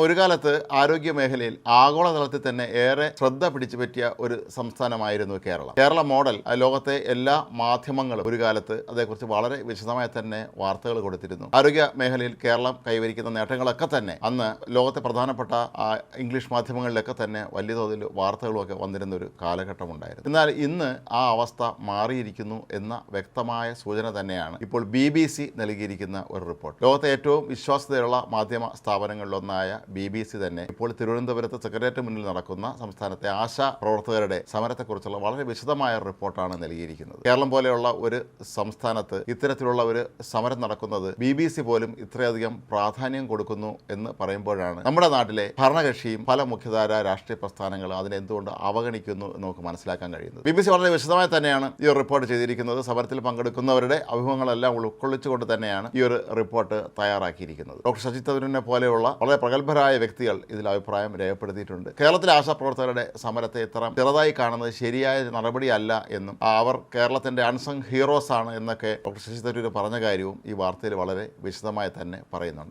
ഒരു കാലത്ത് ആരോഗ്യ മേഖലയിൽ ആഗോളതലത്തിൽ തന്നെ ഏറെ ശ്രദ്ധ പിടിച്ചു പറ്റിയ ഒരു സംസ്ഥാനമായിരുന്നു കേരളം. കേരള മോഡൽ ലോകത്തെ എല്ലാ മാധ്യമങ്ങളും ഒരു കാലത്ത് അതേക്കുറിച്ച് വളരെ വിശദമായി തന്നെ വാർത്തകൾ കൊടുത്തിരുന്നു. ആരോഗ്യ മേഖലയിൽ കേരളം കൈവരിക്കുന്ന നേട്ടങ്ങളൊക്കെ തന്നെ അന്ന് ലോകത്തെ പ്രധാനപ്പെട്ട ഇംഗ്ലീഷ് മാധ്യമങ്ങളിലൊക്കെ തന്നെ വലിയ തോതിൽ വാർത്തകളുമൊക്കെ വന്നിരുന്ന ഒരു കാലഘട്ടമുണ്ടായിരുന്നു. എന്നാൽ ഇന്ന് ആ അവസ്ഥ മാറിയിരിക്കുന്നു എന്ന വ്യക്തമായ സൂചന തന്നെയാണ് ഇപ്പോൾ ബി ബി സി നൽകിയിരിക്കുന്ന ഒരു റിപ്പോർട്ട്. ലോകത്തെ ഏറ്റവും വിശ്വാസ്യതയുള്ള മാധ്യമ സ്ഥാപനങ്ങളിലൊന്നായ ബി ബി സി തന്നെ. ഇപ്പോൾ തിരുവനന്തപുരത്ത് സെക്രട്ടേറിയറ്റ് മുന്നിൽ നടക്കുന്ന സംസ്ഥാനത്തെ ആശാ പ്രവർത്തകരുടെ സമരത്തെക്കുറിച്ചുള്ള വളരെ വിശദമായ റിപ്പോർട്ടാണ് നൽകിയിരിക്കുന്നത്. കേരളം പോലെയുള്ള ഒരു സംസ്ഥാനത്ത് ഇത്തരത്തിലുള്ള ഒരു സമരം നടക്കുന്നത് ബി ബി സി പോലും ഇത്രയധികം പ്രാധാന്യം കൊടുക്കുന്നു എന്ന് പറയുമ്പോഴാണ് നമ്മുടെ നാട്ടിലെ ഭരണകക്ഷിയും പല മുഖ്യധാര രാഷ്ട്രീയ പ്രസ്ഥാനങ്ങളും അതിനെ എന്തുകൊണ്ട് അവഗണിക്കുന്നു എന്ന് നമുക്ക് മനസ്സിലാക്കാൻ കഴിയുന്നത്. ബി ബി സി വളരെ വിശദമായി തന്നെയാണ് ഈ റിപ്പോർട്ട് ചെയ്തിരിക്കുന്നത്. സമരത്തിൽ പങ്കെടുക്കുന്നവരുടെ അഭിമുഖങ്ങളെല്ലാം ഉൾക്കൊള്ളിച്ചുകൊണ്ട് തന്നെയാണ് ഈ ഒരു റിപ്പോർട്ട് തയ്യാറാക്കിയിരിക്കുന്നത്. ഡോക്ടർ ശശി തരൂരിനെ പോലെയുള്ള വളരെ പ്രഗത്ഭരായ വ്യക്തികൾ ഇതിൽ അഭിപ്രായം രേഖപ്പെടുത്തിയിട്ടുണ്ട്. കേരളത്തിലെ ആശാപ്രവർത്തകരുടെ സമരത്തെ ഇത്ര ചെറുതായി കാണുന്നത് ശരിയായ നടപടിയല്ല എന്നും അവർ കേരളത്തിന്റെ അൺസങ് ഹീറോസ് ആണ് എന്നൊക്കെ ഡോക്ടർ ശശി തരൂർ പറഞ്ഞ കാര്യവും ഈ വാർത്തയിൽ വളരെ വിശദമായി തന്നെ പറയുന്നുണ്ട്.